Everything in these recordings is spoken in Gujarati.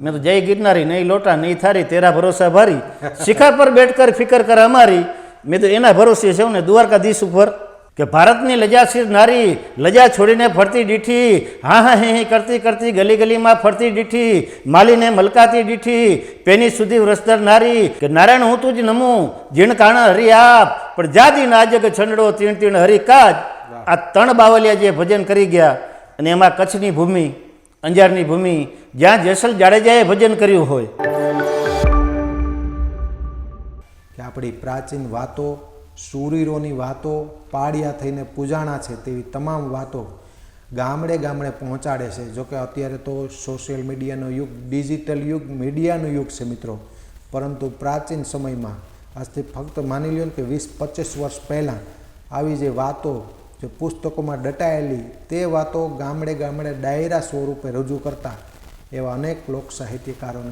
મેં તો જય ગિરનારી નહીં લોટા નહીં થારી તેરા ભરોસા ભારી. શિખર પર બેઠ કર ફિકર કર અમારી. મેં તો એના ભરોસે છે ને દ્વારકાધીશ ઉપર. કે ભારતની લજાશીર નારી લજા છોડીને ફરતી દીઠી હા હા હે હે કરતી કરતી ગલી ગલીમાં ફરતી દીઠી માલીને મલકાતી દીઠી પેની સુધી વ્રસ્તર નારી. કે નારાયણ હું તું જ નમું જીણ કાણ હરી આપ પણ જાદી નાજક છંડડો તીણ તીણ હરી કાજ. આ ત્રણ બાવલિયા જે ભજન કરી ગયા અને એમાં કચ્છની ભૂમિ અંજારની ભૂમિ જ્યાં જેસલ જાડેજાએ ભજન કર્યું હોય. કે આપણી પ્રાચીન વાતો શૂરીરોની વાતો પાડિયા થઈને પૂજાણા છે તેવી તમામ વાતો ગામડે ગામડે પહોંચાડે છે. જોકે અત્યારે તો સોશિયલ મીડિયાનો યુગ ડિજિટલ યુગ મીડિયાનો યુગ છે મિત્રો. પરંતુ પ્રાચીન સમયમાં, આજથી ફક્ત માની લ્યો કે વીસ પચીસ વર્ષ પહેલાં, આવી જે વાતો જે પુસ્તકોમાં દટાયેલી તે વાતો ગામડે ગામડે ડાયરા સ્વરૂપે રજૂ કરતા એવા અનેક લોક સાહિત્યકારોને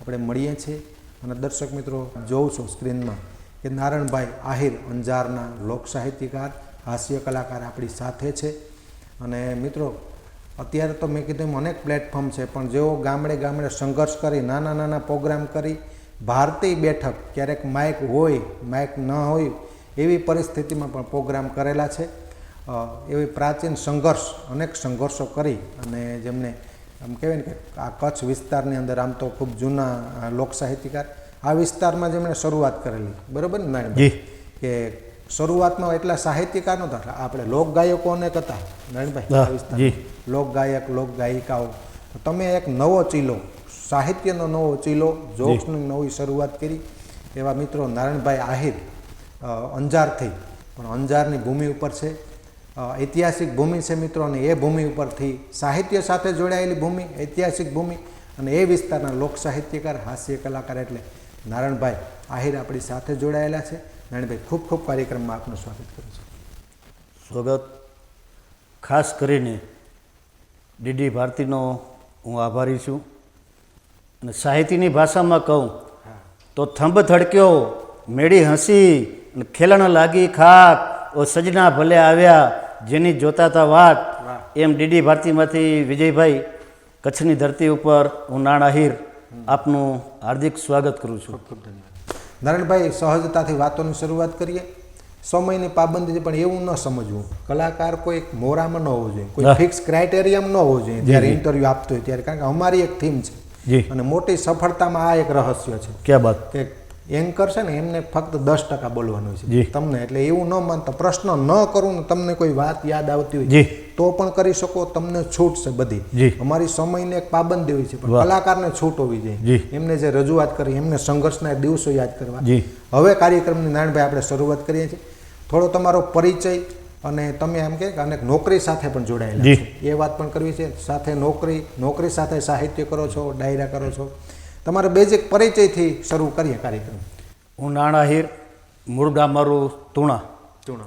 આપણે મળીએ છીએ. અને દર્શક મિત્રો જોઉં છું સ્ક્રીનમાં કે નારણભાઈ આહિર અંજારના લોક સાહિત્યકાર, હાસ્ય કલાકાર આપણી સાથે છે. અને મિત્રો, અત્યારે તો મેં કીધું એમ અનેક પ્લેટફોર્મ છે, પણ જેઓ ગામડે ગામડે સંઘર્ષ કરી, નાના નાના પ્રોગ્રામ કરી, ભારતીય બેઠક ક્યારેક માઇક હોય માઇક ન હોય, એવી પરિસ્થિતિમાં પણ પ્રોગ્રામ કરેલા છે. એવી પ્રાચીન સંઘર્ષ અનેક સંઘર્ષો કરી અને જેમને આમ કહેવાય ને કે આ કચ્છ વિસ્તારની અંદર આમ તો ખૂબ જૂના લોકસાહિત્યકાર લોક સાહિત્યકાર. આ વિસ્તારમાં જેમણે શરૂઆત કરેલી બરાબર ને નારાયણભાઈ? કે શરૂઆતમાં એટલા સાહિત્યકાર નહોતા આપણે લોક ગાયકો અનેક હતા નારાયણભાઈ લોકગાયક લોકગાયિકાઓ લોક ગાયક લોક ગાયિકાઓ. તમે એક નવો ચીલો સાહિત્યનો નવો ચીલો જોક્સની નવી શરૂઆત કરી. એવા મિત્રો નારાયણભાઈ આહિર અંજારથી પણ અંજારની ભૂમિ ઉપર છે. ઐતિહાસિક ભૂમિ છે મિત્રો અને એ ભૂમિ ઉપરથી સાહિત્ય સાથે જોડાયેલી ભૂમિ ઐતિહાસિક ભૂમિ અને એ વિસ્તારના લોક સાહિત્યકાર હાસ્ય કલાકાર એટલે નારાયણભાઈ આહિર આપણી સાથે જોડાયેલા છે. નારાયણભાઈ ખૂબ ખૂબ કાર્યક્રમમાં આપનું સ્વાગત કરું છું. સ્વાગત. ખાસ કરીને ડીડી ભારતીનો હું આભારી છું. અને સાહિત્યની ભાષામાં કહું તો થંભ ધડક્યો મેળી હસી અને ખેલણ લાગી ખાક ઓ સજના ભલે આવ્યા જેની જોતા તા વાત એમ ડીડી ભારતીમાંથી વિજયભાઈ કચ્છની ધરતી ઉપર હું નાણાહીર આપનું હાર્દિક સ્વાગત કરું છું. ખૂબ ધન્યવાદ. નારાયણભાઈ સહજતાથી વાતોની શરૂઆત કરીએ. સમયની પાબંદી છે પણ એવું ન સમજવું. કલાકાર કોઈ મોરામાં ન હોવો જોઈએ. કોઈ. ફિક્સ ક્રાઇટેરિયમ ન હોવો જોઈએ. જ્યારે ઇન્ટરવ્યૂ આપતો હોય ત્યારે. કારણ કે અમારી એક થીમ છે. અને મોટી સફળતામાં આ એક રહસ્ય છે. ક્યાં બાત? કે એન્કર છે ને એમને ફક્ત દસ ટકા બોલવાનું છે. તમને એટલે એવું ન માનતા પ્રશ્ન ન કરું ને તમને કોઈ વાત યાદ આવતી હોય તો પણ કરી શકો તમને છૂટ છે બધી. અમારી સમયની એક પાબંદી હોય છે પણ કલાકારને છૂટ હોવી જોઈએ. એમને જે રજૂઆત કરી એમને સંઘર્ષના દિવસો યાદ કરવા. જી. હવે કાર્યક્રમની નારાયણભાઈ આપણે શરૂઆત કરીએ છીએ. થોડો તમારો પરિચય અને તમે એમ કે અનેક નોકરી સાથે પણ જોડાયેલા. એ વાત પણ કરવી છે. સાથે નોકરી નોકરી સાથે સાહિત્ય કરો છો ડાયરા કરો છો. તમારા બેઝિક પરિચયથી શરૂ કરીએ કાર્યક્રમ. હું નાણાહીર મૂળ ગામ મારું તુણા. તુણા.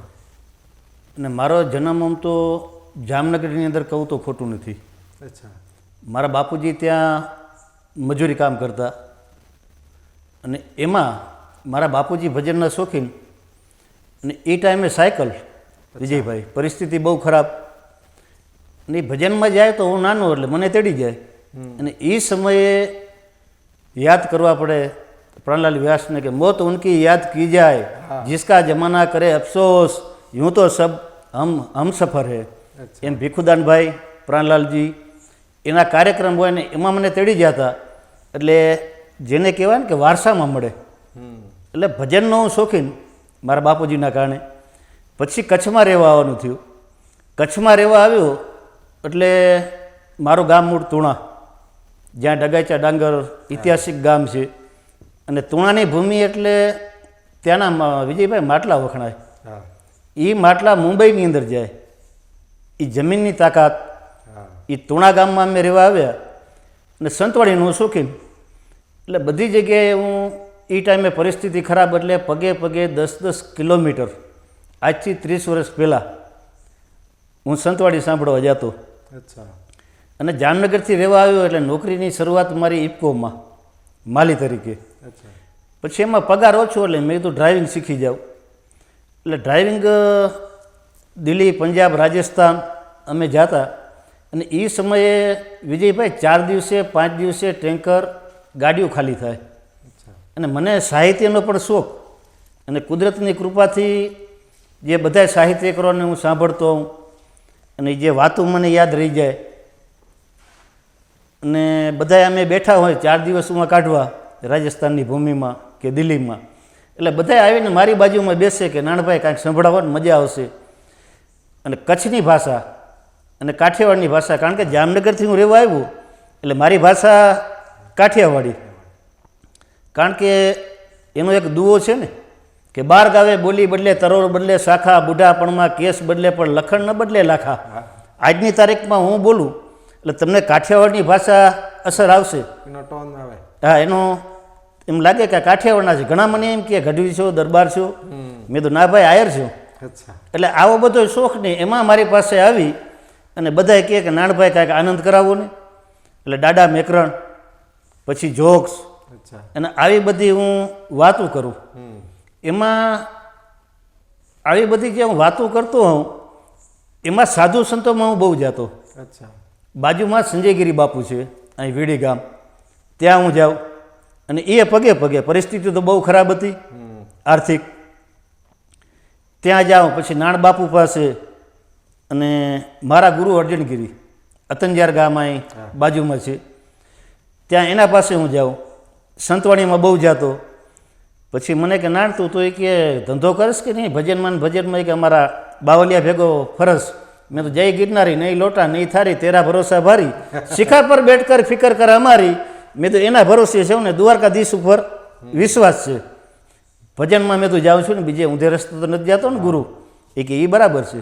અને મારો જન્મ આમ તો જામનગરની અંદર કહું તો ખોટું નથી. અચ્છા. મારા બાપુજી ત્યાં મજૂરી કામ કરતા. અને એમાં મારા બાપુજી ભજનના શોખીન. અને એ ટાઈમે સાયકલ વિજયભાઈ પરિસ્થિતિ બહુ ખરાબ. અને એ ભજનમાં જાય તો હું નાનો એટલે મને તેડી જાય. અને એ સમયે યાદ કરવા પડે પ્રાણલાલ વ્યાસને કે મોત ઉનકી યાદ કી જાય जिसका જમાના કરે અફસોસ यूं તો સબ હમ હમ સફર હે એમ ભીખુદાનભાઈ પ્રાણલાલજી એના કાર્યક્રમ હોય ને એમાં મને તેડી ગયા હતા એટલે જેને કહેવાય ને કે વારસામાં મળે એટલે ભજનનો હું શોખીન મારા બાપુજીના કારણે પછી કચ્છમાં રહેવા આવવાનું થયું કચ્છમાં રહેવા આવ્યો એટલે મારું ગામ મૂળ તુણા જ્યાં ડગાચા ડાંગર ઐતિહાસિક ગામ છે. અને તુણાની ભૂમિ એટલે ત્યાંના વિજયભાઈ માટલા વખણાય. એ માટલા મુંબઈની અંદર જાય. એ જમીનની તાકાત. એ તુણા ગામમાં અમે રહેવા આવ્યા. અને સંતવાડીનું શોખીન એટલે બધી જગ્યાએ હું એ ટાઈમે પરિસ્થિતિ ખરાબ એટલે પગે પગે દસ દસ કિલોમીટર આજથી ત્રીસ વર્ષ પહેલાં હું સંતવાડી સાંભળવા જતો. અચ્છા. અને જામનગરથી રહેવા આવ્યો એટલે નોકરીની શરૂઆત મારી ઇફકોમાં માલી તરીકે. અચ્છા. પછી એમાં પગાર ઓછો એટલે મેં કીધું ડ્રાઇવિંગ શીખી જાઉં. એટલે ડ્રાઇવિંગ દિલ્હી પંજાબ રાજસ્થાન અમે જાતા અને એ સમયે વિજયભાઈ ચાર દિવસે પાંચ દિવસે ટેન્કર ગાડીઓ ખાલી થાય. અને મને સાહિત્યનો પણ શોખ અને કુદરતની કૃપાથી જે બધા સાહિત્યકારોને હું સાંભળતો હોઉં અને જે વાતો મને યાદ રહી જાય અને બધા અમે બેઠા હોય ચાર દિવસ ઉમાં કાઢવા રાજસ્થાનની ભૂમિમાં કે દિલ્હીમાં. એટલે બધા આવીને મારી બાજુમાં બેસે કે નાનભાઈ કાંઈક સંભળાવવાની મજા આવશે. અને કચ્છની ભાષા અને કાઠિયાવાડની ભાષા કારણ કે જામનગરથી હું રહેવા આવ્યું એટલે મારી ભાષા કાઠિયાવાડી. કારણ કે એનો એક દુઓ છે ને કે બાર ગાવે બોલી બદલે તરોર બદલે શાખા બુઢાપણમાં કેસ બદલે પણ લખણ ન બદલે લાખા. આજની તારીખમાં હું બોલું એટલે તમને કાઠિયાવાડની ભાષા અસર આવશે? એનો ટોન આવે. હા એનો એમ લાગે કે કાઠિયાવાડના છે. ઘણા મને એમ કે ગઢવી છો દરબાર છો? મેં તો ના ભાઈ આયર છું. અચ્છા. એટલે આવો બધો શોખ નહીં એમાં મારી પાસે આવી અને બધાએ કહે કે નાનભાઈ કાંઈક આનંદ કરાવો ને. એટલે દાડા મેકરણ પછી જોક્સ અચ્છા. અને આવી બધી હું વાતો કરું. એમાં આવી બધી જે હું વાતો કરતો હોઉં એમાં સાધુ સંતોમાં હું બહુ જતો. અચ્છા. બાજુમાં સંજયગીરી બાપુ છે અહીં વીડી ગામ. ત્યાં હું જાઉં. અને એ પગે પગે પરિસ્થિતિ તો બહુ ખરાબ હતી આર્થિક. ત્યાં જાઉં પછી નાણ બાપુ પાસે અને મારા ગુરુ અર્જનગીરી અતંજાર ગામ અહીં બાજુમાં છે. ત્યાં એના પાસે હું જાઉં. સંતવાણીમાં બહુ જાતો. પછી મને કે નાણ તું એ કે ધંધો કરીશ કે નહીં? ભજનમાં ભજનમાં કે અમારા બાવલિયા ભેગો ફરસ. મેં તો જય ગિરનારી નહીં લોટા નહીં થારી તેરા ભરોસા ભારી. શિખા પર બેઠ કર ફિકર કર અમારી. મેં તો એના ભરોસે છે ને દ્વારકાધીશ ઉપર વિશ્વાસ છે. ભજનમાં મેં તો જાઉં છું ને બીજે ઊંધે રસ્તે તો નથી જતો ને ગુરુ. એ કે એ બરાબર છે.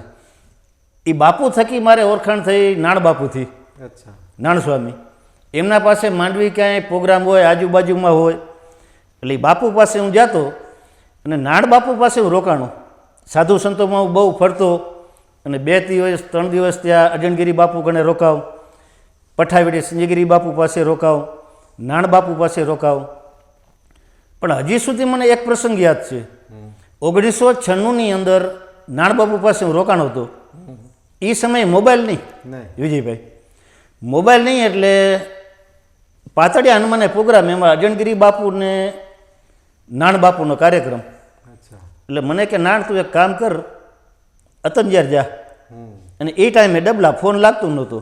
એ બાપુ થકી મારે ઓળખાણ થઈ નાણ બાપુથી. અચ્છા. નાણ સ્વામી. એમના પાસે માંડવી ક્યાંય પ્રોગ્રામ હોય આજુબાજુમાં હોય. એટલે એ બાપુ પાસે હું જાતો અને નાણ બાપુ પાસે હું રોકાણો. સાધુ સંતોમાં હું બહુ ફરતો. અને બે દિવસ ત્રણ દિવસ ત્યાં અજણગીરી બાપુ કને રોકાવ પઠાવીડી સંજયગીરી બાપુ પાસે રોકાવ નાણ બાપુ પાસે રોકાવ. પણ હજી સુધી મને એક પ્રસંગ યાદ છે. ઓગણીસો છન્નુંની અંદર નાણબાપુ પાસે હું રોકાણ હતો. એ સમયે મોબાઈલ નહીં વિજયભાઈ. મોબાઈલ નહીં એટલે પાતળિયા હનુમાને પ્રોગ્રામ એમાં અજણગીરી બાપુને નાણ બાપુનો કાર્યક્રમ. અચ્છા. એટલે મને કે નાણ તું એક કામ કર અતંજાર જા. અને એ ટાઈમે ડબલા ફોન લાગતું નહોતો.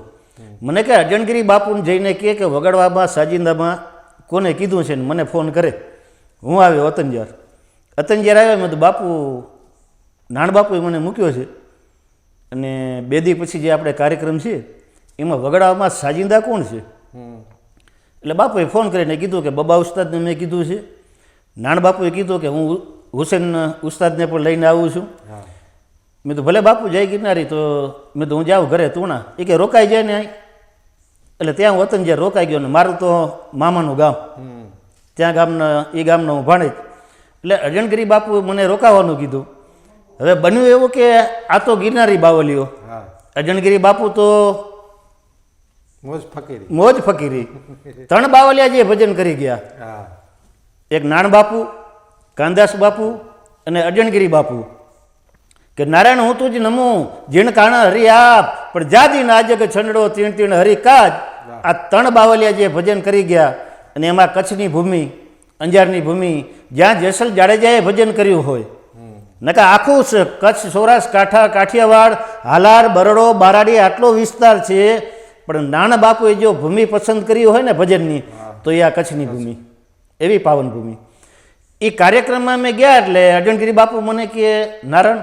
મને કહે અજણગીરી બાપુને જઈને કહે કે વગડવામાં સાજિંદામાં કોને કીધું છે ને મને ફોન કરે. હું આવ્યો અતંજાર અતંજાર આવ્યો, મેં તો બાપુ, નાણ બાપુએ મને મૂક્યો છે. અને બે દી પછી જે આપણે કાર્યક્રમ છે, એમાં વગડામાં સાજિંદા કોણ છે? એટલે બાપુએ ફોન કરીને કીધું કે, બબા ઉસ્તાદને મેં કીધું છે. નાણ બાપુએ કીધું કે, હું હુસેન ઉસ્તાદને પણ લઈને આવું છું. મેં તો ભલે બાપુ જાય ગિરનારી તો મેં તો હું જાઉં ઘરે તું ના એ કે રોકાઈ જાય ને અહીં એટલે ત્યાં વતન જ્યાં રોકાઈ ગયો ને મારું તો મામાનું ગામ. ત્યાં ગામના એ ગામનો હું ભાણેજ. એટલે અજણગીરી બાપુ મને રોકાવાનું કીધું. હવે બન્યું એવું કે આ તો ગિરનારી બાવલીઓ. હા. અજણગીરી બાપુ તો મોજ ફકીરી. મોજ ફકીરી. ત્રણ બાવલિયા જે ભજન કરી ગયા. એક નાણ બાપુ કાંદાસ બાપુ અને અજણગીરી બાપુ. કે નારાયણ, હું તું જ નમું. જીણ કાણ હરી આપ. પણ જાદી નાજક છંડડો તીણ તીણ હરી કાજ. આ ત્રણ બાવલિયા જે ભજન કરી ગયા, અને એમાં કચ્છની ભૂમિ, અંજારની ભૂમિ, જ્યાં જેસલ જાડેજાએ ભજન કર્યું હોય. નકા આખું કચ્છ, સૌરાષ્ટ્ર, કાંઠા, કાઠિયાવાડ, હાલાર, બરડો, બારાડી, આટલો વિસ્તાર છે. પણ નાના બાપુએ જો ભૂમિ પસંદ કરી હોય ને ભજનની, તો એ આ કચ્છની ભૂમિ. એવી પાવન ભૂમિ એ કાર્યક્રમમાં મેં ગયા એટલે અજણગીરી બાપુ મને કે નારણ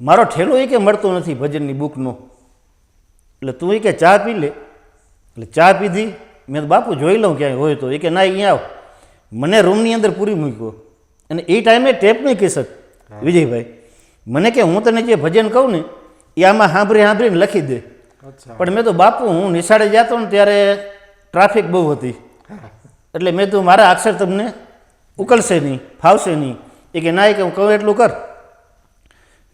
મારો ઠેલો એ કે મળતો નથી ભજનની બુકનો? એટલે તું એ કે ચા પી લે. એટલે ચા પીધી. મેં તો બાપુ જોઈ લઉં ક્યાંય હોય તો. એ કે ના અહીંયા આવ. મને રૂમની અંદર પૂરી મૂક્યો. અને એ ટાઈમે ટેપની કેસટ વિજયભાઈ મને કે હું તને જે ભજન કહું ને એ આમાં સાંભળી સાંભળીને લખી દે. પણ મેં તો બાપુ હું નિશાળે જતો ને ત્યારે ટ્રાફિક બહુ હતી. એટલે મેં તો મારા અક્ષર તમને ઉકલશે નહીં ફાવશે નહીં. એ કે ના એ કે હું કહું એટલું કર.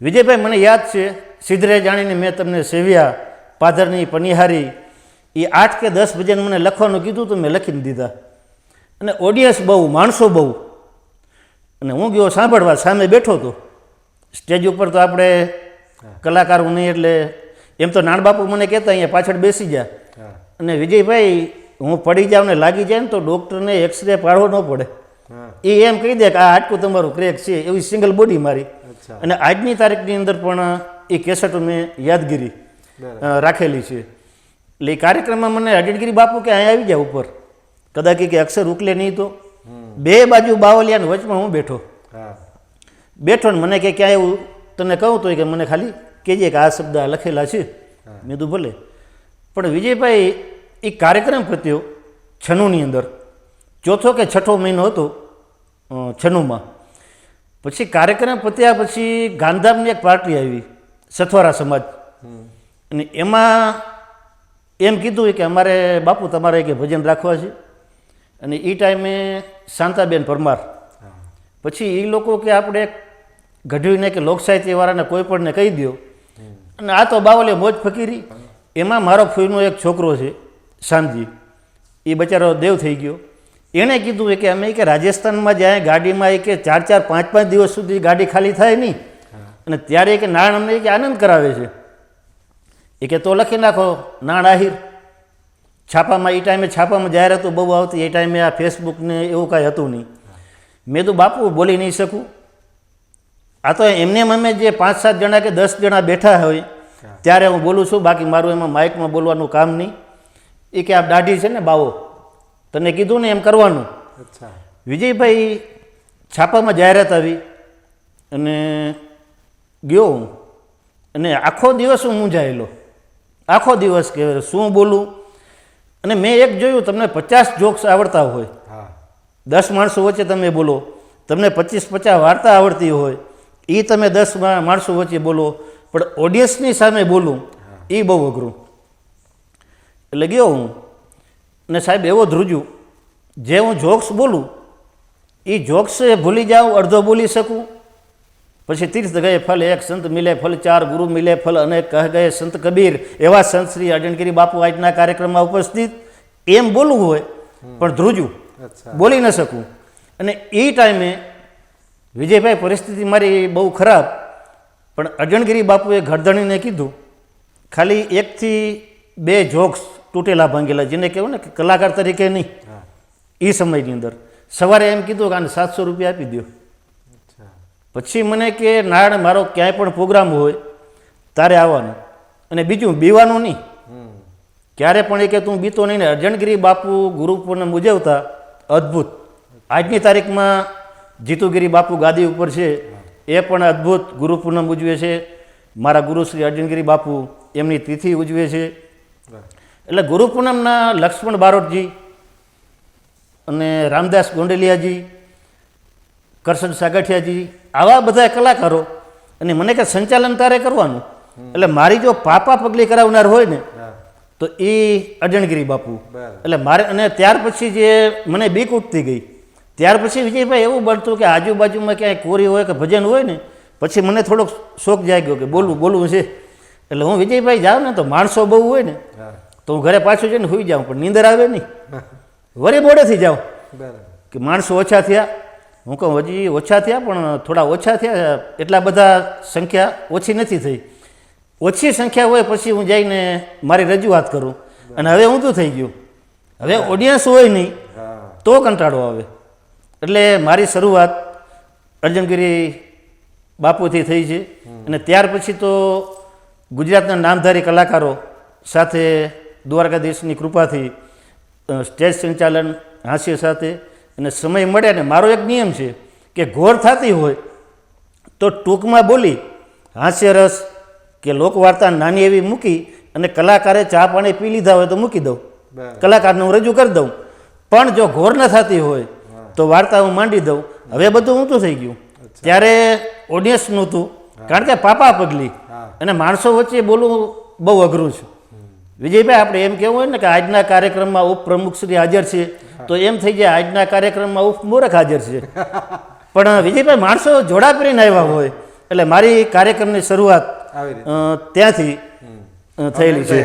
વિજયભાઈ મને યાદ છે સિદ્ધરે જાણીને મેં તમને સેવ્યા પાધરની પનિહારી. એ આઠ કે દસ ભજન મને લખવાનું કીધું તો મેં લખીને દીધા. અને ઓડિયન્સ બહુ માણસો બહુ. અને હું ગયો સાંભળવા સામે બેઠો હતો સ્ટેજ ઉપર તો આપણે કલાકારો નહીં એટલે એમ તો નાનબાપુ મને કહેતા અહીંયા પાછળ બેસી જા. અને વિજયભાઈ હું પડી જાઉં ને લાગી જાય ને તો ડૉક્ટરને એક્સરે પાડવો ન પડે. એ એમ કહી દે કે આ આટકું તમારું ક્રેક છે એવી સિંગલ બોડી મારી. અને આજની તારીખની અંદર પણ એ કેસેટો મેં યાદગીરી રાખેલી છે. એટલે એ કાર્યક્રમમાં મને અજડગીરી બાપુ કે અહીંયા આવી જાય ઉપર. કદાચ કે અક્ષર ઉકલે નહીં તો. બે બાજુ બાવલિયાને વચમાં હું બેઠો. હા. બેઠો ને મને કે ક્યાં એવું તને કહું તો કે મને ખાલી કહેજે કે આ શબ્દ લખેલા છે. મેં તો ભલે. પણ વિજયભાઈ એ કાર્યક્રમ પત્યો છનુની અંદર ચોથો કે છઠ્ઠો મહિનો હતો અ, છન્નુમાં પછી કાર્યક્રમ પત્યા પછી ગાંધામની એક પાર્ટી આવી, સથવારા સમાજ. અને એમાં એમ કીધું કે અમારે બાપુ તમારે કે ભજન રાખવા છે. અને એ ટાઈમે શાંતાબેન પરમાર. પછી એ લોકો કે આપણે ગઢવીને કે લોકસાહિત્યવાળાને કોઈ પણને કહી દો અને આ તો બાવલે મોજ ફકીરી. એમાં મારો ફૂઈનો એક છોકરો છે શાંતિ એ બચારો દેવ થઈ ગયો. એણે કીધું કે અમે કે રાજસ્થાનમાં જાય, ગાડીમાં એ કે ચાર ચાર, પાંચ પાંચ દિવસ સુધી ગાડી ખાલી થાય નહીં. અને ત્યારે કે નાણ અમને કે આનંદ કરાવે છે. એ કે તો લખી નાખો, નાણ આહિર. છાપામાં, એ ટાઈમે છાપામાં જાહેરાતો બહુ આવતી, એ ટાઈમે આ ફેસબુક ને એવું કાંઈ હતું નહીં. મેં તો બાપુ, બોલી નહીં શકું. આ તો એમને અમે જે પાંચ, સાત જણા કે દસ જણા બેઠા હોય, ત્યારે હું બોલું છું, બાકી મારું એમાં માઇકમાં બોલવાનું કામ નહીં. એ કે આ દાઢી છે ને, બાવો. તને કીધું ને એમ કરવાનું. અચ્છા. વિજયભાઈ છાપામાં જાહેરાત આવી અને ગયો હું. અને આખો દિવસ હું મૂંઝાયેલો આખો દિવસ કે શું બોલું? અને મેં એક જોયું તમને પચાસ જોક્સ આવડતા હોય. હા. દસ માણસો વચ્ચે તમે બોલો. તમને પચીસ પચાસ વાર્તા આવડતી હોય. એ તમે દસ માણસો વચ્ચે બોલો. પણ ઓડિયન્સની સામે બોલું. એ બહુ અઘરું. એટલે ગયો હું. ને સાહેબ એવો ધ્રુજું જે હું જોક્સ બોલું એ જોક્સ ભૂલી જાઉં અડધો બોલી શકું. પછી તીર્થ ગયે ફલ એક સંત મિલે ફલ ચાર ગુરુ મિલે ફલ અને કહે ગયે સંત કબીર. એવા સંત શ્રી અજણગીરી બાપુ આજના કાર્યક્રમમાં ઉપસ્થિત. એમ બોલવું હોય પણ ધ્રુજું બોલી ન શકું. અને એ ટાઈમે વિજયભાઈ પરિસ્થિતિ મારી બહુ ખરાબ પણ અજણગીરી બાપુએ ગરદણીને કીધું ખાલી એકથી બે જોક્સ તૂટેલા ભાંગેલા જેને કહેવાય ને કે કલાકાર તરીકે નહીં. એ સમયની અંદર. સવારે એમ કીધું કે આને સાતસો રૂપિયા આપી દો પછી મને કે નારાયણ મારો ક્યાંય પણ પ્રોગ્રામ હોય તારે આવવાનું. અને બીજું બીવાનું નહીં. ક્યારે પણ એ કે તું બીતો નહીં ને. અર્જણગીરી બાપુ ગુરુ મુજવતા ઉજવતા અદ્ભુત. આજની તારીખમાં જીતુગીરી બાપુ ગાદી ઉપર છે. એ પણ અદ્ભુત ગુરુપૂર્ણમ ઉજવે છે. મારા ગુરુ શ્રી અર્જુનગીરી બાપુ એમની તિથિ ઉજવે છે. એટલે ગુરુ પૂનમના લક્ષ્મણ બારોટજી અને રામદાસ ગોંડલિયાજી કરશન સાગઠિયાજી આવા બધા કલાકારો અને મને કે સંચાલન તારે કરવાનું. એટલે મારી જો પાપા પગલી કરાવનાર હોય ને તો એ અજણગીરી બાપુ. એટલે મારે અને ત્યાર પછી જે મને બીક ઉઠતી ગઈ ત્યાર પછી વિજયભાઈ એવું બનતું કે આજુબાજુમાં ક્યાંય કોરી હોય કે ભજન હોય ને પછી મને થોડોક શોખ જાગ્યો કે બોલવું બોલવું છે. એટલે હું વિજયભાઈ જાઉં ને તો માણસો બહુ હોય ને તો હું ઘરે પાછું છે ને સુઈ જાઉં પણ નીંદર આવે નહીં. વળી મોડેથી જાઉં. કે માણસો ઓછા થયા. હું કહું હજી ઓછા થયા પણ થોડા ઓછા થયા. એટલા બધા સંખ્યા ઓછી નથી થઈ. ઓછી સંખ્યા હોય પછી હું જઈને મારી રજૂઆત કરું. અને હવે ઊંધું થઈ ગયું. હવે ઓડિયન્સ હોય નહીં તો કંટાળો આવે. એટલે મારી શરૂઆત અર્જનગીરી બાપુથી થઈ છે. અને ત્યાર પછી તો ગુજરાતના નામધારી કલાકારો સાથે દ્વારકાધીશની કૃપાથી સ્ટેજ સંચાલન હાસ્ય સાથે અને સમય મળે ને મારો એક નિયમ છે કે ઘોર થતી હોય તો ટૂંકમાં બોલી હાસ્યરસ કે લોકવાર્તા નાની એવી મૂકી અને કલાકારે ચા પાણી પી લીધા હોય તો મૂકી દઉં. કલાકારને હું રજૂ કરી દઉં. પણ જો ઘોર ન થતી હોય તો વાર્તા હું માંડી દઉં. હવે બધું ઊંધું થઈ ગયું. ત્યારે ઓડિયન્સ નહોતું. કારણ કે પાપા પગલી. અને માણસો વચ્ચે બોલવું બહુ અઘરું છે. વિજયભાઈ આપણે એમ કહેવું હોય ને કે આજના કાર્યક્રમમાં ઉપપ્રમુખ શ્રી હાજર છે તો એમ થઈ જાય આજના કાર્યક્રમમાં ઉપમૂરખ હાજર છે. પણ વિજયભાઈ માણસો જોડા પહેરીને આવ્યા હોય એટલે મારી કાર્યક્રમની શરૂઆત ત્યાંથી થયેલી છે.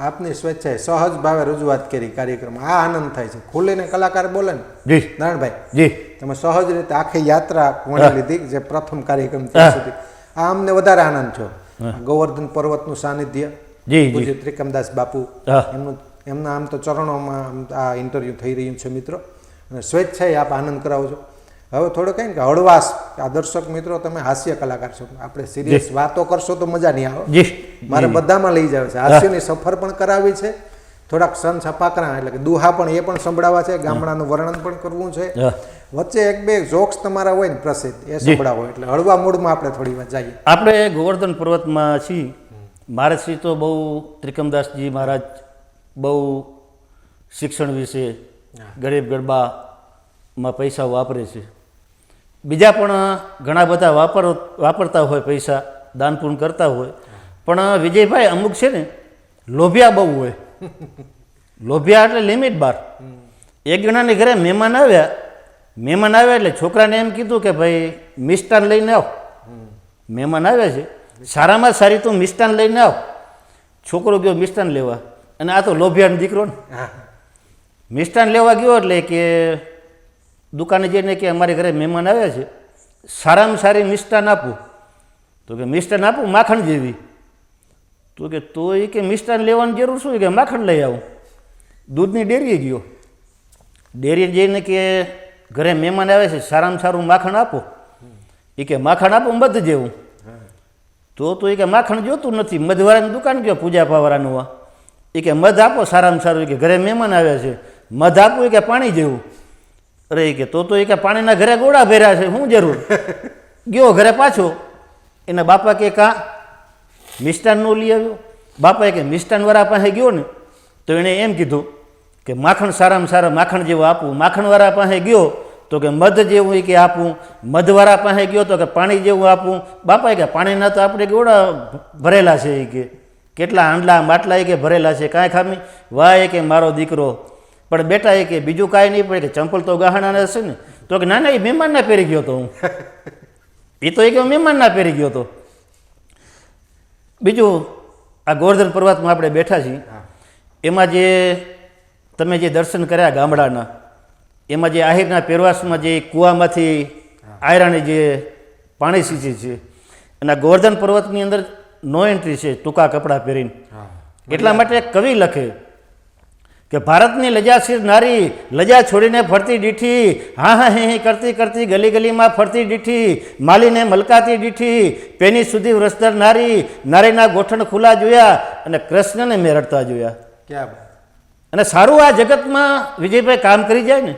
આપની સ્વેચ્છાએ સહજ ભાવે રજૂઆત કરી કાર્યક્રમ આ આનંદ થાય છે. ખુલીને કલાકાર બોલે ને? જી. નારાયણભાઈ જી. તમે સહજ રીતે આખી યાત્રા વણી લીધી જે પ્રથમ કાર્યક્રમ ત્યાં સુધી. આ અમને વધારે આનંદ છો ગોવર્ધન પર્વતનું સાનિધ્ય પૂજ્ય ત્રિકમદાસ બાપુ એમનું એમના આમ તો ચરણોમાં આ ઇન્ટરવ્યૂ થઈ રહ્યું છે મિત્રો. અને સ્વેચ્છાએ આપ આનંદ કરાવો છો. હવે થોડો કંઈ કે હળવાશ આ દર્શક મિત્રો તમે હાસ્ય કલાકાર છો. આપણે સિરિયસ વાતો કરશો તો મજા નહીં આવે. મારે બધામાં લઈ જાવ છે. હાસ્યની સફર પણ કરાવી છે. થોડાક સન છપાકરા એટલે કે દુહા પણ એ પણ સંભળાવા છે. ગામડાનું વર્ણન પણ કરવું છે. વચ્ચે એક બે જોક્સ તમારા હોય ને પ્રસિદ્ધ એ સંભળાવો. એટલે હળવા મૂડમાં આપણે થોડી વાર જઈએ. આપણે ગોવર્ધન પર્વતમાં છીએ. મહારાજશ્રી તો બહુ ત્રિકમદાસજી મહારાજ બહુ શિક્ષણ વિશે ગરીબ ગરબામાં પૈસા વાપરે છે. બીજા પણ ઘણા બધા વાપર વાપરતા હોય પૈસા દાન પૂર્ણ કરતા હોય. પણ વિજયભાઈ અમુક છે ને લોભિયા બહુ હોય. લોભિયા એટલે લિમિટ બાર. એક જણાની ઘરે મહેમાન આવ્યા મહેમાન આવ્યા એટલે છોકરાને એમ કીધું કે ભાઈ મિષ્ટાન લઈને આવો. મહેમાન આવ્યા છે. સારામાં સારી તું મિષ્ટાન લઈને આવ. છોકરો ગયો મિષ્ટાન લેવા. અને આ તો લોભિયાનો દીકરો ને. મિષ્ટાન લેવા ગયો એટલે કે દુકાને જઈને કે અમારે ઘરે મહેમાન આવ્યા છે. સારામાં સારી મિષ્ટાન આપું. તો કે મિષ્ટાન આપું માખણ જેવી. તો કે તો એ કે મિષ્ટાન લેવાની જરૂર શું? કે માખણ લઈ આવું. દૂધની ડેરીએ ગયો. ડેરીએ જઈને કે ઘરે મહેમાન આવે છે સારામાં સારું માખણ આપો. એ કે માખણ આપો બધું જેવું તો તો એ કે માખણ જોતું નથી મધવાળાની દુકાન ગયો પૂજા પાવાળાનું આ. એ કે મધ આપો સારામાં સારું. એ કે ઘરે મહેમાન આવ્યા છે. મધ આપવું એ કે પાણી જેવું અરે એ કે તો તો એ કે પાણીના ઘરે ગોળા ભેર્યા છે શું જરૂર? ગયો ઘરે પાછો. એના બાપા કે કા મિષ્ટાનનું લઈ આવ્યો. બાપાએ કે મિષ્ટાનવાળા પાસે ગયો ને તો એણે એમ કીધું કે માખણ સારામાં સારા માખણ જેવું આપવું માખણવાળા પાસે ગયો તો કે મધ જેવું એ કે આપવું મધવાળા પાસે ગયો તો કે પાણી જેવું આપવું બાપાએ કે પાણીના તો આપણે ગોળા ભરેલા છે એ કે? કેટલા આંડલા માટલા એ કે ભરેલા છે કાંઈ ખામી? વાહ એ કે મારો દીકરો. પણ બેટા એ કે બીજું કાંઈ નહીં પડે કે ચંપલ તો ગહાણાના હશે ને. તો કે ના ના એ મહેમાનના પહેરી ગયો તો હું. એ તો એ કે મહેમાનના પહેરી ગયો હતો બીજું આ ગોવર્ધન પર્વતમાં આપણે બેઠા છીએ. એમાં જે તમે જે દર્શન કર્યા ગામડાના એમાં જે આહિરના પહેરવાસમાં જે કૂવામાંથી આયરાની જે પાણી સીંચે છે અને ગોવર્ધન પર્વતની અંદર નો એન્ટ્રી છે ટૂંકા કપડાં પહેરીને. એટલા માટે કવિ લખે કે ભારતની લજાશીર નારી લજા છોડીને ફરતી દીઠી હા હા હે હે કરતી કરતી ગલી ગલીમાં ફરતી દીઠી માલીને મલકાતી દીઠી પેની સુધી રસદર નારી નારીના ગોઠણ ખુલ્લા જોયા અને કૃષ્ણને મેરડતા જોયા. ક્યાં અને સારું આ જગતમાં વિજયભાઈ કામ કરી જાય ને?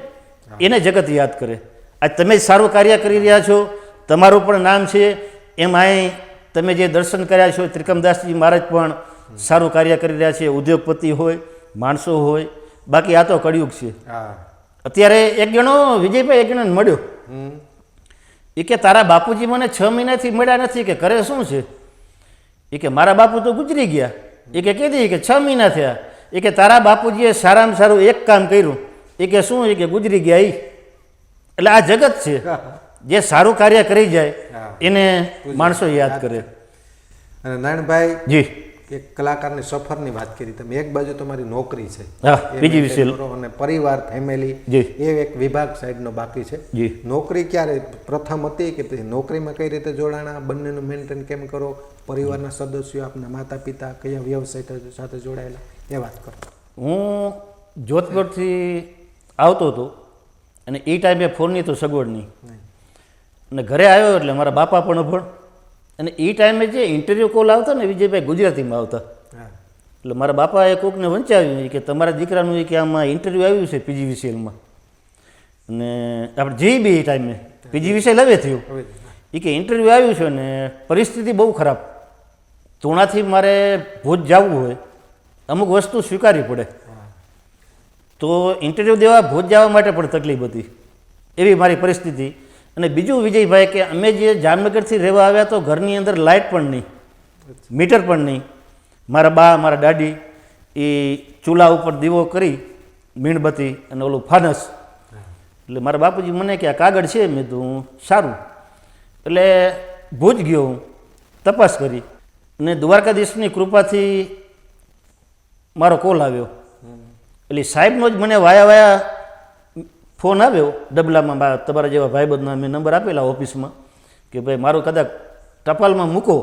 એને જગત યાદ કરે. આજ તમે જ સારું કાર્ય કરી રહ્યા છો તમારું પણ નામ છે એમ અહીં તમે જે દર્શન કર્યા છો ત્રિકમદાસજી મહારાજ પણ સારું કાર્ય કરી રહ્યા છે ઉદ્યોગપતિ હોય માણસો હોય બાકી આ તો કળિયુગ છે. હા. અત્યારે એક જણો વિજયભાઈ એક જણાને મળ્યો. એ કે તારા બાપુજી મને છ મહિનાથી મળ્યા નથી કે કરે શું છે? એ કે મારા બાપુ તો ગુજરી ગયા. એ કે કીધી કે છ મહિના થયા. એ કે તારા બાપુજીએ સારામાં સારું એક કામ કર્યું. એ કે શું? એ કે ગુજરી ગયા એ એટલે આ જગત છે. જે સારું કાર્ય કરી જાય. એને માણસો યાદ કરે. અને નારાયણભાઈ જી. એક કલાકારની સફરની વાત કરી. તમે એક બાજુ તમારી નોકરી છે. બીજી વિશે અને પરિવાર ફેમિલી. એ એક વિભાગ સાઈડનો બાકી છે. નોકરી ક્યારે? પ્રથમ હતી કે પછી નોકરીમાં કઈ રીતે જોડાણા? બંનેનું મેન્ટેન કેમ કરો? પરિવારના સદસ્યો આપના માતા પિતા કયા વ્યવસાય સાથે જોડાયેલા? એ વાત કરો. હું જોધપુરથી આવતો હતો. અને એ ટાઈમે ફોનની તો સગવડ નહીં. અને ઘરે આવ્યો એટલે મારા બાપા પણ અભણ. અને એ ટાઈમે જે ઇન્ટરવ્યૂ કોલ આવતા ને વિજયભાઈ ગુજરાતીમાં આવતા. એટલે મારા બાપાએ કોકને વંચાવ્યું કે તમારા દીકરાનું એ કે આમાં ઇન્ટરવ્યૂ આવ્યું છે પીજીવીસીએલમાં અને આપણે જીબી એ ટાઈમે પીજીવીસીએલ હવે થયું. એ કે ઇન્ટરવ્યૂ આવ્યું છે ને પરિસ્થિતિ બહુ ખરાબ. તોણાથી મારે ભોજ જવું હોય. અમુક વસ્તુ સ્વીકારવી પડે. તો ઇન્ટરવ્યૂ દેવા, ભુજ જવા માટે પણ તકલીફ હતી. એવી મારી પરિસ્થિતિ. અને બીજું વિજયભાઈ કે અમે જે જામનગરથી રહેવા આવ્યા તો ઘરની અંદર લાઇટ પણ નહીં, મીટર પણ નહીં. મારા બા, મારા દાદી એ ચૂલા ઉપર દીવો કરી મીણબત્તી અને ઓલું ફાનસ. એટલે મારા બાપુજી મને કે આ કાગળ છે? મેં તો સારું. એટલે ભુજ ગયો હું, તપાસ કરી. અને દ્વારકાધીશની કૃપાથી મારો કોલ આવ્યો. એટલે સાહેબનો જ મને વાયા વાયા ફોન આવ્યો ડબલામાં તમારા જેવા ભાઈબંધના મેં નંબર આપેલા ઓફિસમાં કે ભાઈ મારો કદાચ ટપાલમાં મૂકો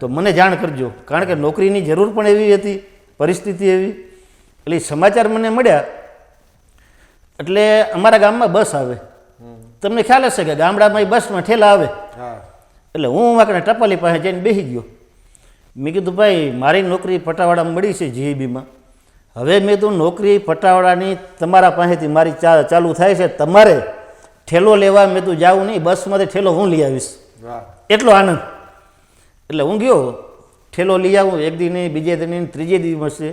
તો મને જાણ કરજો. કારણ કે નોકરીની જરૂર પણ એવી હતી પરિસ્થિતિ એવી. એટલે સમાચાર મને મળ્યા. એટલે અમારા ગામમાં બસ આવે. તમને ખ્યાલ હશે કે ગામડામાં બસમાં ઠેલા આવે. એટલે હું વાંકને ટપાલી પાસે જઈને બેસી ગયો. મેં કીધું ભાઈ મારી નોકરી પટાવાડામાં મળી છે જીઈબીમાં હવે મેં તો નોકરી પટાવાડાની તમારા પાસેથી મારી ચા ચાલુ થાય છે તમારે ઠેલો લેવા મેં તું જાઉં નહીં બસમાંથી ઠેલો હું લઈ આવીશ. એટલો આનંદ. એટલે હું ગયો ઠેલો લઈ આવું એક દિન નહીં, બીજે દિન નહીં, ત્રીજે દિવસે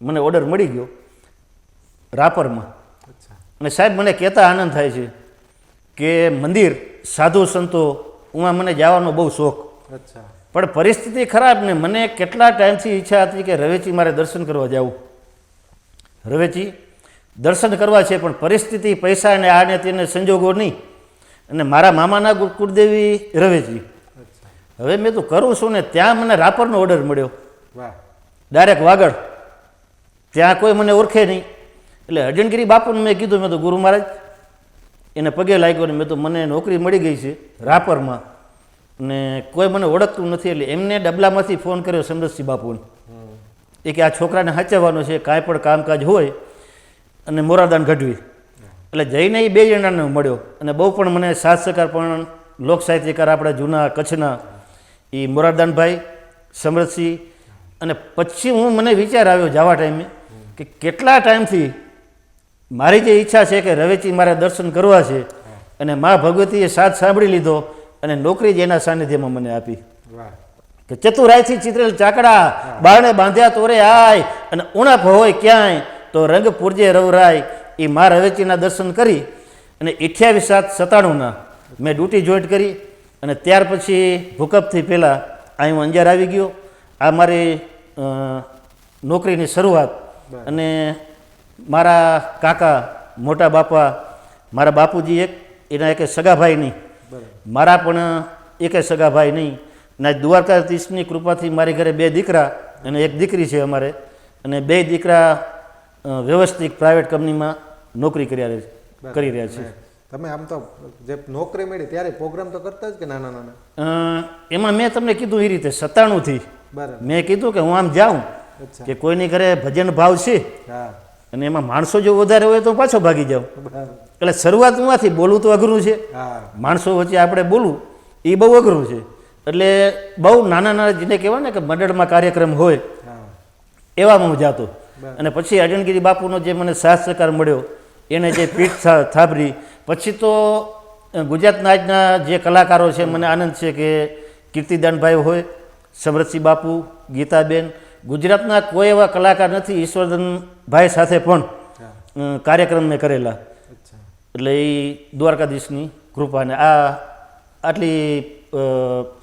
મને ઓર્ડર મળી ગયો રાપરમાં. અચ્છા. અને સાહેબ મને કહેતા આનંદ થાય છે કે મંદિર સાધુ સંતો ઉમાં મને જવાનો બહુ શોખ. અચ્છા. પણ પરિસ્થિતિ ખરાબ ને મને કેટલા ટાઈમથી ઈચ્છા હતી કે રવેચી મારે દર્શન કરવા જવું રવેચી દર્શન કરવા છે પણ પરિસ્થિતિ પૈસા અને આને તેને સંજોગો નહીં. અને મારા મામાના કુળદેવી રવેચી હવે મેં તો કરું છું ને ત્યાં મને રાપરનો ઓર્ડર મળ્યો. વાહ. ડાયરેક્ટ વાગડ. ત્યાં કોઈ મને ઓળખે નહીં. એટલે અર્જનગીરી બાપુને મેં કીધું મેં તો ગુરુ મહારાજ એને પગે લાગ્યો ને મેં તો મને નોકરી મળી ગઈ છે રાપરમાં. ને કોઈ મને ઓળખતું નથી એટલે એમને ડબલામાંથી ફોન કર્યો સમરસિંહ બાપુને. એ કે આ છોકરાને સાચવવાનો છે, કાંઈ પણ કામકાજ હોય અને મોરાદાન ગઢવી એટલે જઈને એ બે જણાને મળ્યો. અને બહુ પણ મને સાથ સહકાર પણ લોક સાહિત્યકાર આપણા જૂના કચ્છના એ મોરારદાનભાઈ, સમરતસિંહ અને પછી હું મને વિચાર આવ્યો જવા ટાઈમે કે કેટલા ટાઈમથી મારી જે ઈચ્છા છે કે રવેચી મારે દર્શન કરવા છે અને મા ભગવતીએ સાથ સાંભળી લીધો અને નોકરી જ એના સાનિધ્યમાં મને આપી. કે ચતુરાયથી ચિત્રેલ ચાકડા બારણે બાંધ્યા તોરે આય અને ઉણપ હોય ક્યાંય તો રંગ પૂરજે રવરાય. એ મા રવેચીના દર્શન કરી અને અઠ્યાવીસ સાત સત્તાણુંના મેં ડ્યુટી જોઈન્ટ કરી અને ત્યાર પછી ભૂકંપથી પહેલાં અહીં હું અંજાર આવી ગયો. આ મારી નોકરીની શરૂઆત. અને મારા કાકા મોટા બાપા મારા બાપુજી એક એના એક સગાભાઈ નહીં મારા પણ એકે સગાભાઈ નહીં. ના દ્વારકાધીશની કૃપાથી મારી ઘરે બે દીકરા અને એક દીકરી છે અમારે. અને બે દીકરા વ્યવસ્થિત પ્રાઇવેટ કંપનીમાં નોકરી કરી રહ્યા છે કરી રહ્યા છે. તમે આમ તો જે નોકરી મળી ત્યારે પ્રોગ્રામ તો કરતા જ કે નાના નાના? એમાં મેં તમને કીધું એ રીતે સત્તાણુંથી. બરાબર. મેં કીધું કે હું આમ જાઉં કે કોઈની ઘરે ભજન ભાવ છે અને એમાં માણસો જો વધારે હોય તો પાછો ભાગી જાઉં. એટલે શરૂઆત ઉંમાંથી બોલવું તો અઘરું છે માણસો વચ્ચે આપણે બોલવું એ બહુ અઘરું છે. એટલે બહુ નાના નાના જેને કહેવાય ને કે મંડળમાં કાર્યક્રમ હોય એવામાં હું જાતો. અને પછી અજનગીરી બાપુનો જે મને સાથ સહકાર મળ્યો એને જે પીઠ થાબરી પછી તો ગુજરાતના આજના જે કલાકારો છે મને આનંદ છે કે કીર્તિદાનભાઈ હોય સમરથસિંહ બાપુ ગીતાબેન ગુજરાતના કોઈ એવા કલાકાર નથી ઈશ્વરધનભાઈ સાથે પણ કાર્યક્રમ મેં કરેલા. એટલે એ દ્વારકાધીશની કૃપાને આ આટલી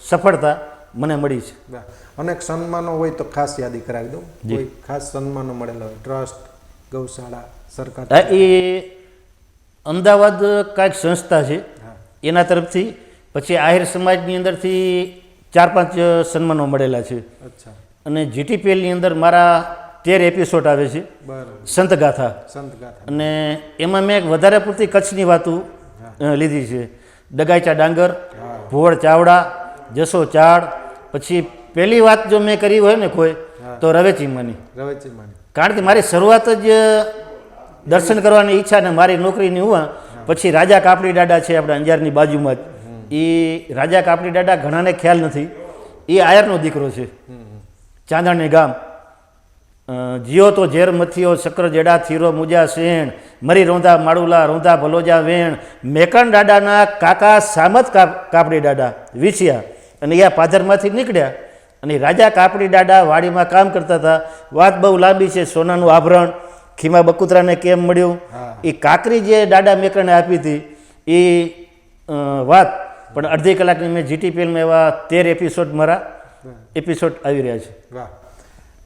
સફળતા મને મળી છે. અનેક સન્માનો હોય તો ખાસ યાદી કરાવી દઉં. કોઈ ખાસ સન્માનો મળેલા હોય. ટ્રસ્ટ ગૌશાળા સરકાર એ અમદાવાદ કાંઈક સંસ્થા છે. એના તરફથી પછી આહિર સમાજની અંદરથી ચાર પાંચ સન્માનો મળેલા છે. અચ્છા. અને જીટીપીએલની અંદર મારા તેર એપિસોડ આવે છે. બરાબર. સંતગાથા સંત ગાથા. અને એમાં મેં વધારે પૂરતી કચ્છની વાતો લીધી છે. ડગાઈચા ડાંગર ભોળ ચાવડા જસો ચાડ પછી પહેલી વાત જો મેં કરી હોય ને કોઈ તો રવેચીમાની રવેચી માની. કારણ કે મારી શરૂઆત જ દર્શન કરવાની ઈચ્છા ને મારી નોકરીની હું પછી રાજા કાપડી દાડા છે આપણે અંજારની બાજુમાં જ. એ રાજા કાપડી દાડા ઘણાને ખ્યાલ નથી. એ આયરનો દીકરો છે. ચાંદણની ગામ. જીઓ તો ઝેર મથિયો શક્કર જડા થીરો મુજા શેણ મરી રોંધા માળુલા રોંધા ભલોજા વેણ મેકણ દાડાના કાકા સામત કાપડી દાડા વિછ્યા અને એ પાધરમાંથી નીકળ્યા અને રાજા કાપડી દાડા વાડીમાં કામ કરતા હતા. વાત બહુ લાંબી છે સોનાનું આભરણ ખીમા બકુતરાને કેમ મળ્યું? એ કાકરી જે દાડા મેકરને આપી હતી એ વાત પણ અડધી કલાકની મેં જીટીપીએલમાં એવા તેર એપિસોડ મારા એપિસોડ આવી રહ્યા છે. વાહ.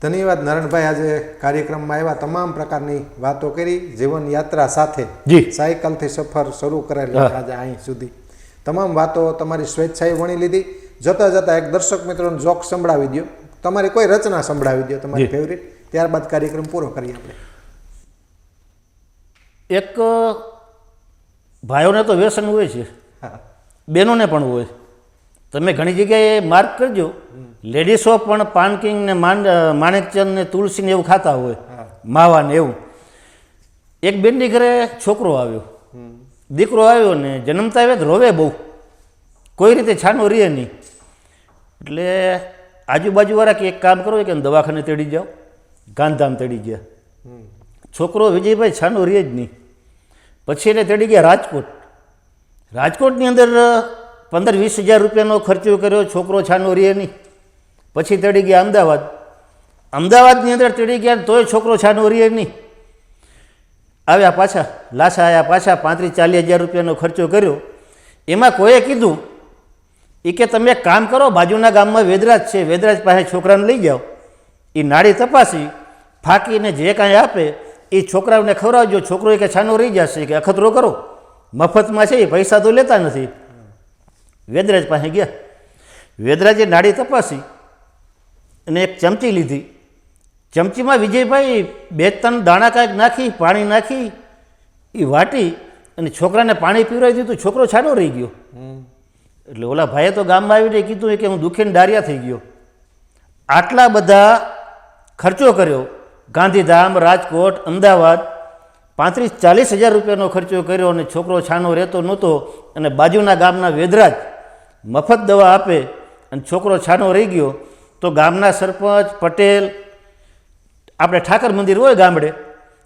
ધન્યવાદ નારણભાઈ આજે કાર્યક્રમમાં આવ્યા તમામ પ્રકારની વાતો કરી જીવન યાત્રા સાથે સાયકલથી સફર શરૂ કરેલી આજે અહીં સુધી. તમામ વાતો તમારી સ્વેચ્છાએ વણી લીધી. જતા જતા એક દર્શક મિત્રોને જોક સંભળાવી દો તમારી કોઈ રચના સંભળાવી દો તમારી. ફેવરિટ ત્યારબાદ કાર્યક્રમ પૂરો કરીએ આપણે. એક ભાઈઓને તો વ્યસન હોય છે. હા. બહેનોને પણ હોય. તમે ઘણી જગ્યાએ માર્ક કરજો. લેડીસો પણ પાનકિંગ ને માણેકચંદ ને તુલસી ને એવું ખાતા હોય માવા ને એવું. એક બેનની ઘરે છોકરો આવ્યો. દીકરો આવ્યો ને જન્મતા આવે રોવે બહુ. કોઈ રીતે છાનો રહે નહીં. એટલે આજુબાજુવાળા કે એક કામ કરો કે દવાખાને તેડી જાઓ. ગાંધધામ તેડી ગયા. છોકરો વિજયભાઈ છાનો રહે જ નહીં. પછી એને તેડી ગયા રાજકોટ. રાજકોટની અંદર પંદર વીસ હજાર રૂપિયાનો ખર્ચો કર્યો છોકરો છાનો રહે નહીં. પછી તેડી ગયા અમદાવાદ. અમદાવાદની અંદર તેડી ગયા તોય છોકરો છાનો રહે નહીં. આવ્યા પાછા લાસા આવ્યા પાછા, પાંત્રીસ ચાલીસ હજાર રૂપિયાનો ખર્ચો કર્યો. એમાં કોઈએ કીધું એ કે તમે એક કામ કરો, બાજુના ગામમાં વેદરાજ છે, વેદરાજ પાસે છોકરાને લઈ જાઓ. એ નાડી તપાસી, ફાંકીને જે કાંઈ આપે એ છોકરાઓને ખવડાવજો. છોકરો એ કે છાનો રહી જશે, કે અખતરો કરો. મફતમાં છે એ પૈસા તો લેતા નથી. વેદરાજ પાસે ગયા. વેદરાજે નાડી તપાસી અને એક ચમચી લીધી. ચમચીમાં વિજયભાઈ બે ત્રણ દાણા કાંઈક નાખી પાણી નાખી એ વાટી અને છોકરાને પાણી પીવડાવી દીધું. છોકરો છાનો રહી ગયો. એટલે ઓલા ભાઈએ તો ગામમાં આવીને કીધું કે હું દુખીને ડારિયા થઈ ગયો. આટલા બધા ખર્ચો કર્યો. ગાંધીધામ રાજકોટ અમદાવાદ પાંત્રીસ ચાલીસ હજાર રૂપિયાનો ખર્ચો કર્યો અને છોકરો છાનો રહેતો નહોતો અને બાજુના ગામના વેદરાજ મફત દવા આપે અને છોકરો છાનો રહી ગયો. તો ગામના સરપંચ, પટેલ, આપણે ઠાકર મંદિર હોય ગામડે,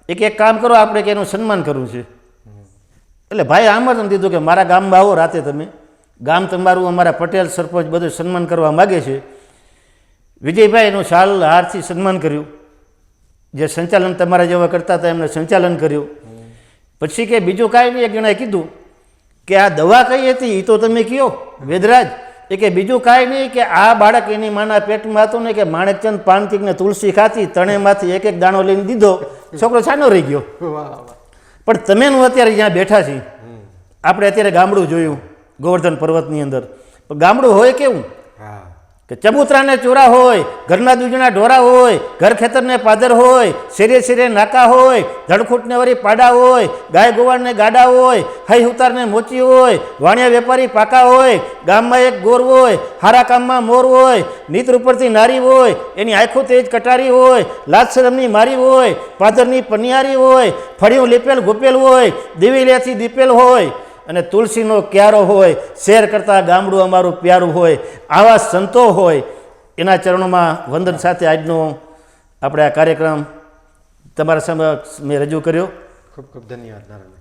એક એક કામ કરો, આપણે કે એનું સન્માન કરવું છે. એટલે ભાઈ આમ જ દીધું કે મારા ગામમાં આવો રાતે તમે. ગામ તમારું, અમારા પટેલ, સરપંચ બધું સન્માન કરવા માગે છે. વિજયભાઈ એનું શાલ હારથી સન્માન કર્યું. જે સંચાલન તમારા જેવા કરતા હતા એમને સંચાલન કર્યું. પછી કે બીજું કાંઈ નહીં, એક જણાએ કીધું કે આ દવા કઈ હતી? એ તો તમે કયો, વેદરાજ. એ કે બીજું કાંઈ નહીં કે આ બાળક એની માના પેટમાં હતું ને કે માણેકચંદ પાનતીક ને તુલસી ખાતી ત્રણેયમાંથી એક એક દાણો લઈને દીધો. છોકરો છાનો રહી ગયો. પણ તમે હું અત્યારે જ્યાં બેઠા છીએ. આપણે અત્યારે ગામડું જોયું ગોવર્ધન પર્વતની અંદર. ગામડું હોય કેવું? કે ચબૂતરાને ચોરા હોય, ઘરના દૂધના ઢોરા હોય, ઘર ખેતરને પાદર હોય, શેરે શેરે નાકા હોય, ધડખૂટને વળી પાડા હોય, ગાય ગોવાળને ગાડા હોય હઈ ઉતારને મોચી હોય, વાણિયા વેપારી પાકા હોય, ગામમાં એક ગોર હોય, હારા કામમાં મોર હોય નીતર ઉપરથી નારી હોય, એની આંખો તેજ કટારી હોય લાજશરમની મારી હોય, પાદરની પનિયારી હોય, ફળિયું લીપેલ ગોપેલ હોય, દિવેલિયાથી દીપેલ હોય અને તુલસીનો ક્યારો હોય, શેર કરતાં ગામડું અમારું પ્યારું હોય, આવા સંતો હોય, એના ચરણોમાં વંદન સાથે આજનો આપણે આ કાર્યક્રમ તમારા સમક્ષ મેં રજૂ કર્યો. ખૂબ ખૂબ ધન્યવાદ, નારાયણ.